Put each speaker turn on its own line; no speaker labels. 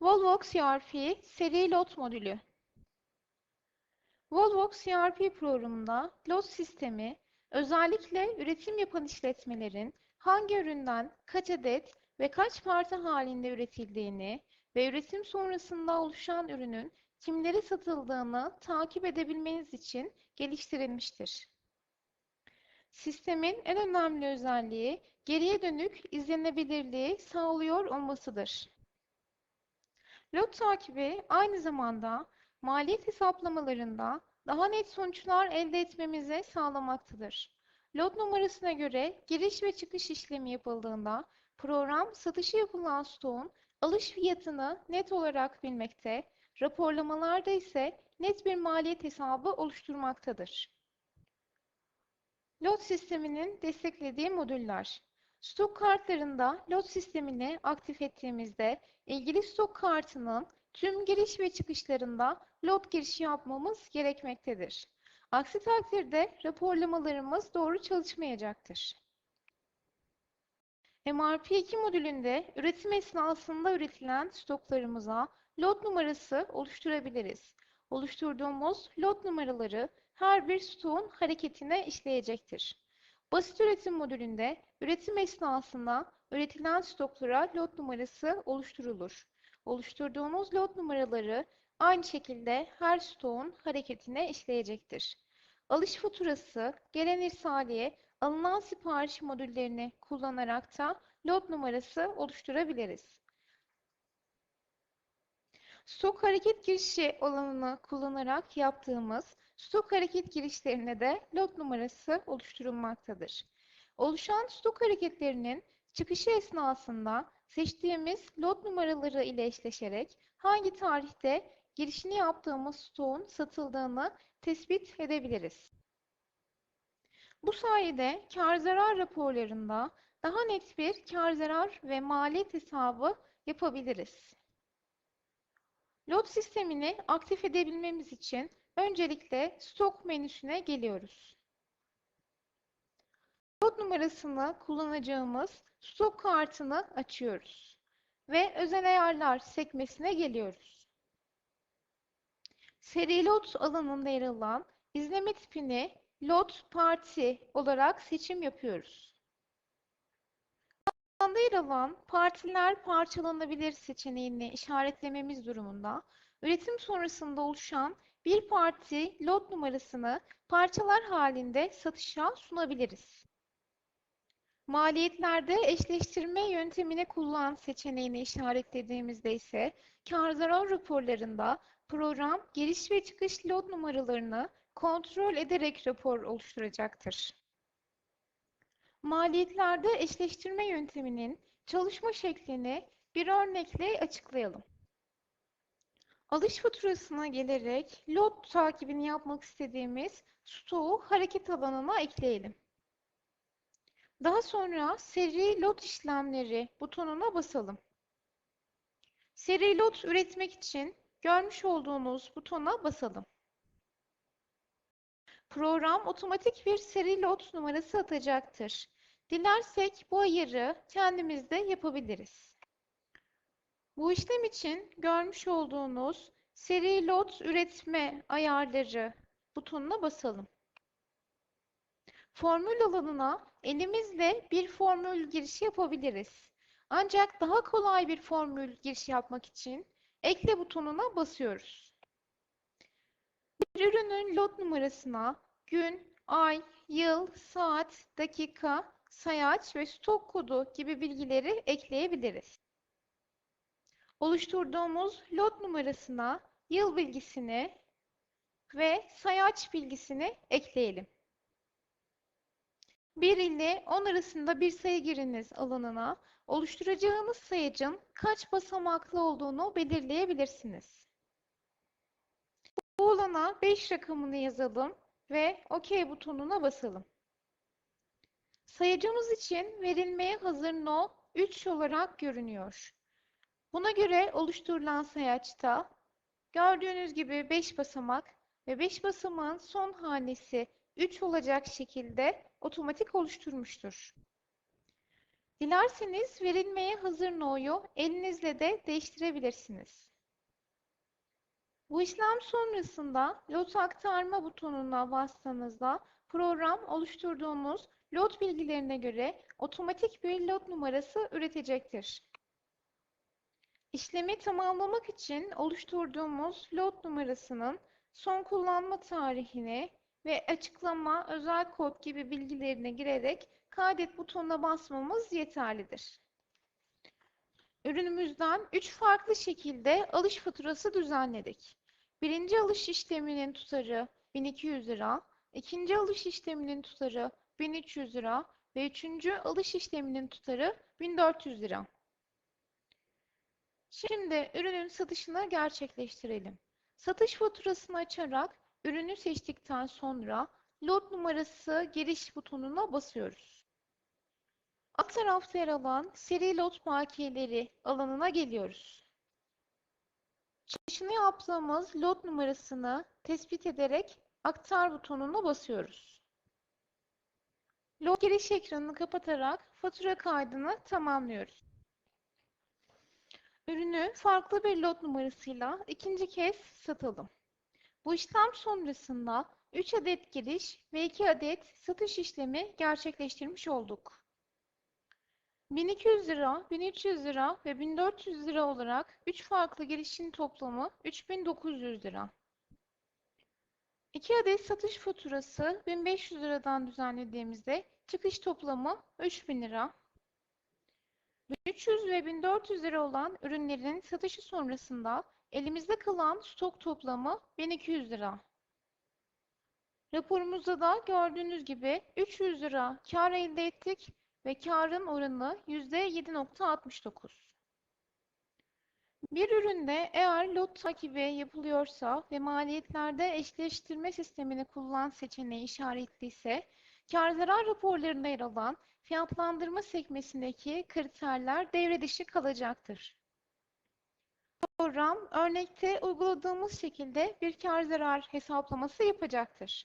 Volvox CRP seri lot modülü. Volvox CRP programında lot sistemi özellikle üretim yapan işletmelerin hangi üründen kaç adet ve kaç parça halinde üretildiğini ve üretim sonrasında oluşan ürünün kimlere satıldığını takip edebilmeniz için geliştirilmiştir. Sistemin en önemli özelliği geriye dönük izlenebilirliği sağlıyor olmasıdır. Lot takibi aynı zamanda maliyet hesaplamalarında daha net sonuçlar elde etmemizi sağlamaktadır. Lot numarasına göre giriş ve çıkış işlemi yapıldığında program satışı yapılan stoğun alış fiyatını net olarak bilmekte, raporlamalarda ise net bir maliyet hesabı oluşturmaktadır. Lot sisteminin desteklediği modüller. Stok kartlarında lot sistemini aktif ettiğimizde ilgili stok kartının tüm giriş ve çıkışlarında lot girişi yapmamız gerekmektedir. Aksi takdirde raporlamalarımız doğru çalışmayacaktır. MRP2 modülünde üretim esnasında üretilen stoklarımıza lot numarası oluşturabiliriz. Oluşturduğumuz lot numaraları her bir stoğun hareketine işleyecektir. Basit üretim modülünde üretim esnasında üretilen stoklara lot numarası oluşturulur. Oluşturduğumuz lot numaraları aynı şekilde her stoğun hareketine işleyecektir. Alış faturası, gelen irsaliye, alınan sipariş modüllerini kullanarak da lot numarası oluşturabiliriz. Stok hareket girişi alanını kullanarak yaptığımız stok hareket girişlerine de lot numarası oluşturulmaktadır. Oluşan stok hareketlerinin çıkışı esnasında seçtiğimiz lot numaraları ile eşleşerek hangi tarihte girişini yaptığımız stoğun satıldığını tespit edebiliriz. Bu sayede kar zarar raporlarında daha net bir kar zarar ve maliyet hesabı yapabiliriz. Lot sistemini aktif edebilmemiz için öncelikle stok menüsüne geliyoruz. Lot numarasını kullanacağımız stok kartını açıyoruz ve özel ayarlar sekmesine geliyoruz. Seri lot alanında yer alan izleme tipini lot parti olarak seçim yapıyoruz. Alanda yer partiler parçalanabilir seçeneğini işaretlememiz durumunda üretim sonrasında oluşan bir parti lot numarasını parçalar halinde satışa sunabiliriz. Maliyetlerde eşleştirme yöntemini kullan seçeneğini işaretlediğimizde ise kar zarar raporlarında program giriş ve çıkış lot numaralarını kontrol ederek rapor oluşturacaktır. Maliyetlerde eşleştirme yönteminin çalışma şeklini bir örnekle açıklayalım. Alış faturasına gelerek lot takibini yapmak istediğimiz stoğu hareket alanına ekleyelim. Daha sonra seri lot işlemleri butonuna basalım. Seri lot üretmek için görmüş olduğunuz butona basalım. Program otomatik bir seri lot numarası atacaktır. Dilersek bu ayarı kendimiz de yapabiliriz. Bu işlem için görmüş olduğunuz seri lot üretme ayarları butonuna basalım. Formül alanına elimizle bir formül girişi yapabiliriz. Ancak daha kolay bir formül girişi yapmak için ekle butonuna basıyoruz. Bir ürünün lot numarasına gün, ay, yıl, saat, dakika, sayaç ve stok kodu gibi bilgileri ekleyebiliriz. Oluşturduğumuz lot numarasına yıl bilgisini ve sayaç bilgisini ekleyelim. 1 ile 10 arasında bir sayı giriniz alanına oluşturacağınız sayacın kaç basamaklı olduğunu belirleyebilirsiniz. Bu alana 5 rakamını yazalım ve OK butonuna basalım. Sayacımız için verilmeye hazır no 3 olarak görünüyor. Buna göre oluşturulan sayaçta gördüğünüz gibi 5 basamak ve 5 basamağın son hanesi 3 olacak şekilde otomatik oluşturmuştur. Dilerseniz verilmeye hazır no'yu elinizle de değiştirebilirsiniz. Bu işlem sonrasında lot aktarma butonuna bastığınızda program oluşturduğunuz lot bilgilerine göre otomatik bir lot numarası üretecektir. İşlemi tamamlamak için oluşturduğumuz lot numarasının son kullanma tarihini ve açıklama, özel kod gibi bilgilerini girerek kaydet butonuna basmamız yeterlidir. Ürünümüzden 3 farklı şekilde alış faturası düzenledik. Birinci alış işleminin tutarı 1200 lira, ikinci alış işleminin tutarı 1300 lira ve üçüncü alış işleminin tutarı 1400 lira. Şimdi ürünün satışını gerçekleştirelim. Satış faturasını açarak ürünü seçtikten sonra lot numarası giriş butonuna basıyoruz. Alt tarafta yer alan seri lot bakiyeleri alanına geliyoruz. Çıkışını yaptığımız lot numarasını tespit ederek aktar butonuna basıyoruz. Lot giriş ekranını kapatarak fatura kaydını tamamlıyoruz. Ürünü farklı bir lot numarasıyla ikinci kez satalım. Bu işlem sonrasında 3 adet giriş ve 2 adet satış işlemi gerçekleştirmiş olduk. 1200 lira, 1300 lira ve 1400 lira olarak 3 farklı girişin toplamı 3900 lira. 2 adet satış faturası 1500 liradan düzenlediğimizde çıkış toplamı 3000 lira. 300 ve 1400 lira olan ürünlerin satışı sonrasında elimizde kalan stok toplamı 1200 lira. Raporumuzda da gördüğünüz gibi 300 lira kar elde ettik ve karın oranı %7.69. Bir üründe eğer lot takibi yapılıyorsa ve maliyetlerde eşleştirme sistemini kullan seçeneği işaretliyse, kar zarar raporlarında yer alan fiyatlandırma sekmesindeki kriterler devre dışı kalacaktır. Program örnekte uyguladığımız şekilde bir kar zarar hesaplaması yapacaktır.